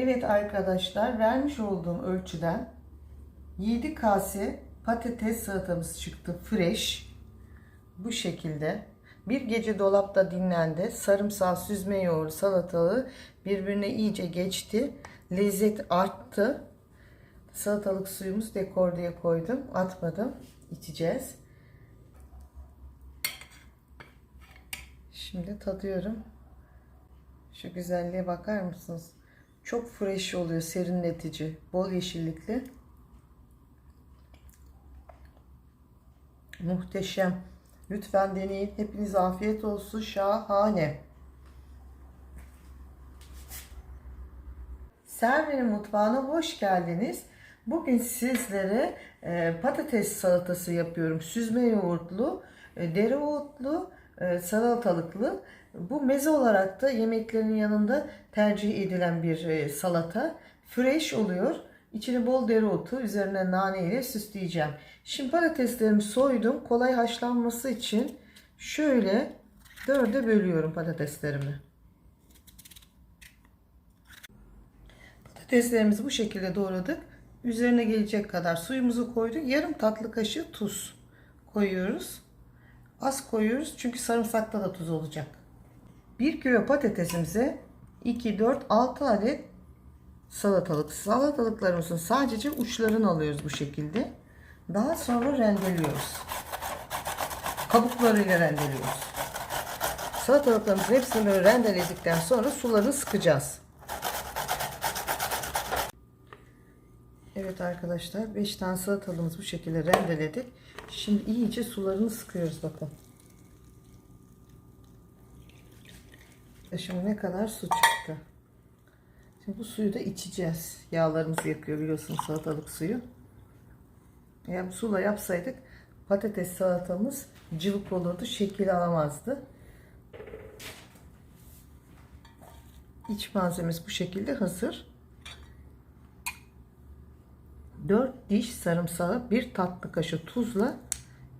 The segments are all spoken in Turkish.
Evet arkadaşlar vermiş olduğum ölçüden 7 kase patates salatamız çıktı fresh. Bu şekilde. Bir gece dolapta dinlendi. Sarımsağı, süzme yoğurdu, salatalığı birbirine iyice geçti. Lezzet arttı. Salatalık suyumuz dekor diye koydum. Atmadım. İçeceğiz. Şimdi tadıyorum. Şu güzelliğe bakar mısınız? Çok fresh oluyor, serinletici, bol yeşillikli. Muhteşem. Lütfen deneyin. Hepinize afiyet olsun. Şahane. Server'in mutfağına hoş geldiniz. Bugün sizlere e, patates salatası yapıyorum. Süzme yoğurtlu, e, dereotlu, salatalıklı. Bu meze olarak da yemeklerin yanında tercih edilen bir e, salata. Fresh oluyor. İçine bol dereotu, üzerine nane ile süsleyeceğim. Şimdi patateslerimi soydum. Kolay haşlanması için şöyle dörde bölüyorum patateslerimi. Patateslerimizi bu şekilde doğradık. Üzerine gelecek kadar suyumuzu koyduk. Yarım tatlı kaşığı tuz koyuyoruz. Az koyuyoruz çünkü sarımsakta da tuz olacak. 1 kilo patatesimize 2, 4, 6 adet salatalık. Salatalıklarımızın sadece uçlarını alıyoruz bu şekilde. Daha sonra rendeliyoruz. Kabuklarıyla rendeliyoruz. Salatalıklarımızın hepsini böyle rendeledikten sonra sularını sıkacağız. Evet arkadaşlar 5 tane salatalığımız bu şekilde rendeledik. Şimdi iyice sularını sıkıyoruz bakın. E Şimdi ne kadar su çıktı. Şimdi bu suyu da içeceğiz. Yağlarımız yakıyor biliyorsunuz salatalık suyu. Eğer bu suyla yapsaydık patates salatamız cıvık olurdu. Şekil alamazdı. İç malzemesi bu şekilde hazır. 4 diş sarımsağı bir tatlı kaşığı tuzla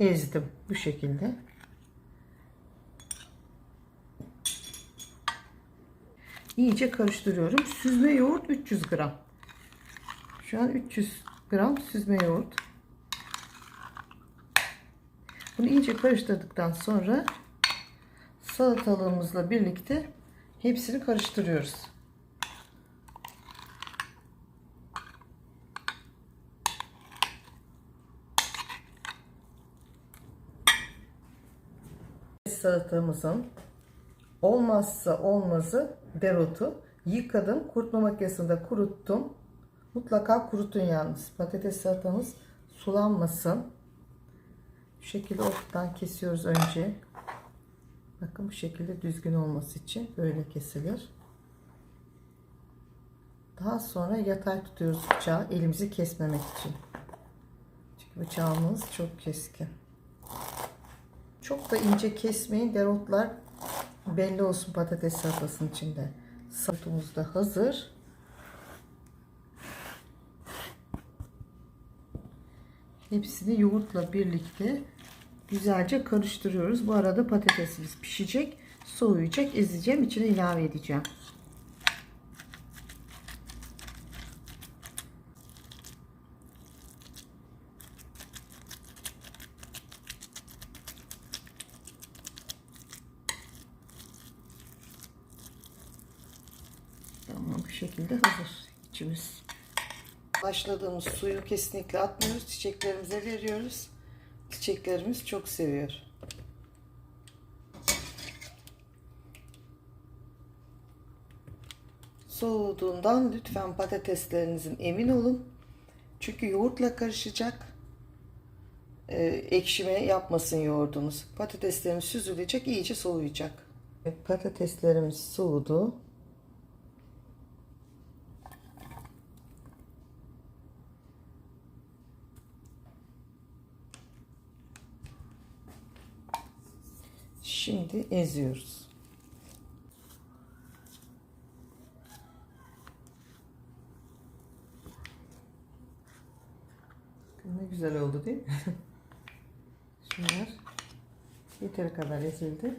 ezdim bu şekilde. İyice karıştırıyorum. Süzme yoğurt 300 gram. Şu an 300 gram süzme yoğurt. Bunu iyice karıştırdıktan sonra salatalığımızla birlikte hepsini karıştırıyoruz. Salatamızın olmazsa olmazı dereotu. Yıkadım, kurutma makinesinde kuruttum. Mutlaka kurutun yalnız. Patates salatamız sulanmasın. Bu şekilde ortadan kesiyoruz önce. Bakın bu şekilde düzgün olması için böyle kesilir. Daha sonra yatay tutuyoruz bıçağı elimizi kesmemek için. Çünkü bıçağımız çok keskin. Çok da ince kesmeyin. Dereotlar belli olsun patates salatasının içinde. Salatamız da hazır. Hepsini yoğurtla birlikte güzelce karıştırıyoruz. Bu arada patatesimiz pişecek, soğuyacak, ezeceğim, içine ilave edeceğim. Tamam bu şekilde hazır içimiz. Başladığımız suyu kesinlikle atmıyoruz. Çiçeklerimize veriyoruz. Çiçeklerimiz çok seviyor. Soğuduğundan lütfen patateslerinizin emin olun. Çünkü yoğurtla karışacak. Ee, ekşime yapmasın yoğurdunuz. Patateslerimiz süzülecek, iyice soğuyacak. Patateslerimiz soğudu. Şimdi eziyoruz. Ne güzel oldu değil mi? Şunlar yeteri kadar ezildi.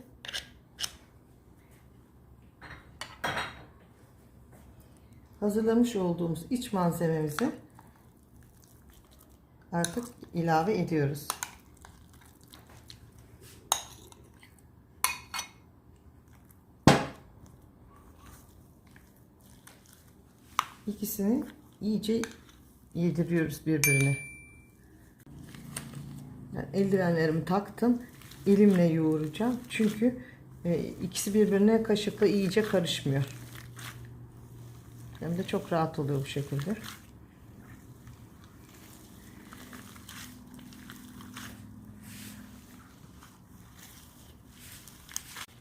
hazırlamış olduğumuz iç malzememizi artık ilave ediyoruz. İkisini iyice yediriyoruz birbirine. Yani eldivenlerimi taktım. Elimle yoğuracağım. Çünkü e, ikisi birbirine kaşıkla iyice karışmıyor. Hem de çok rahat oluyor bu şekilde.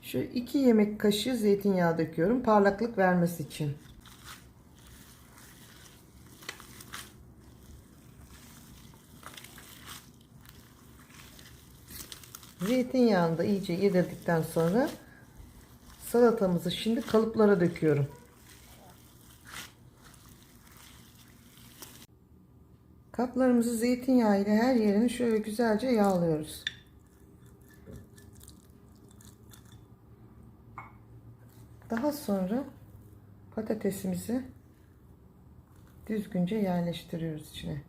Şu iki yemek kaşığı zeytinyağı döküyorum parlaklık vermesi için. Zeytinyağını da iyice yedirdikten sonra salatamızı şimdi kalıplara döküyorum. Kaplarımızı zeytinyağı ile her yerini şöyle güzelce yağlıyoruz. Daha sonra patatesimizi düzgünce yerleştiriyoruz içine.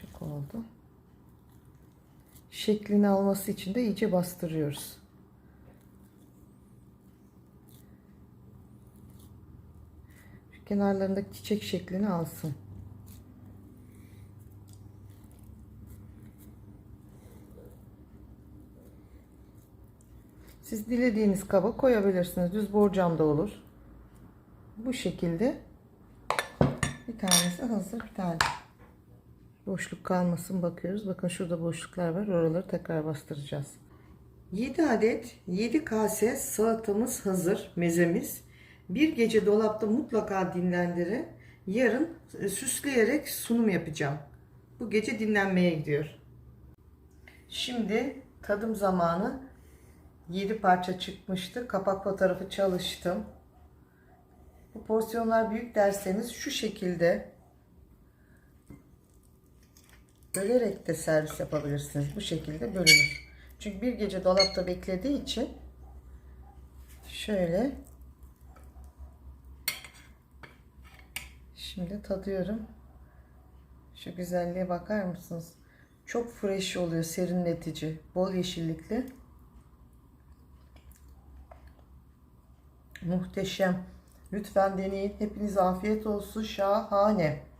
Çok oldu. Şeklini alması için de iyice bastırıyoruz. Şu kenarlarındaki çiçek şeklini alsın. Siz dilediğiniz kaba koyabilirsiniz. Düz borcam da olur. Bu şekilde bir tanesi hazır. Bir tane boşluk kalmasın bakıyoruz. Bakın şurada boşluklar var. Oraları tekrar bastıracağız. 7 adet 7 kase salatamız hazır. Mezemiz. Bir gece dolapta mutlaka dinlendirin. Yarın e, süsleyerek sunum yapacağım. Bu gece dinlenmeye gidiyor. Şimdi tadım zamanı 7 parça çıkmıştı. Kapak fotoğrafı çalıştım. Bu porsiyonlar büyük derseniz şu şekilde bölerek de servis yapabilirsiniz. Bu şekilde bölünür. Çünkü bir gece dolapta beklediği için şöyle şimdi tadıyorum. Şu güzelliğe bakar mısınız? Çok fresh oluyor, serinletici, bol yeşillikli. Muhteşem. Lütfen deneyin. Hepinize afiyet olsun. Şahane.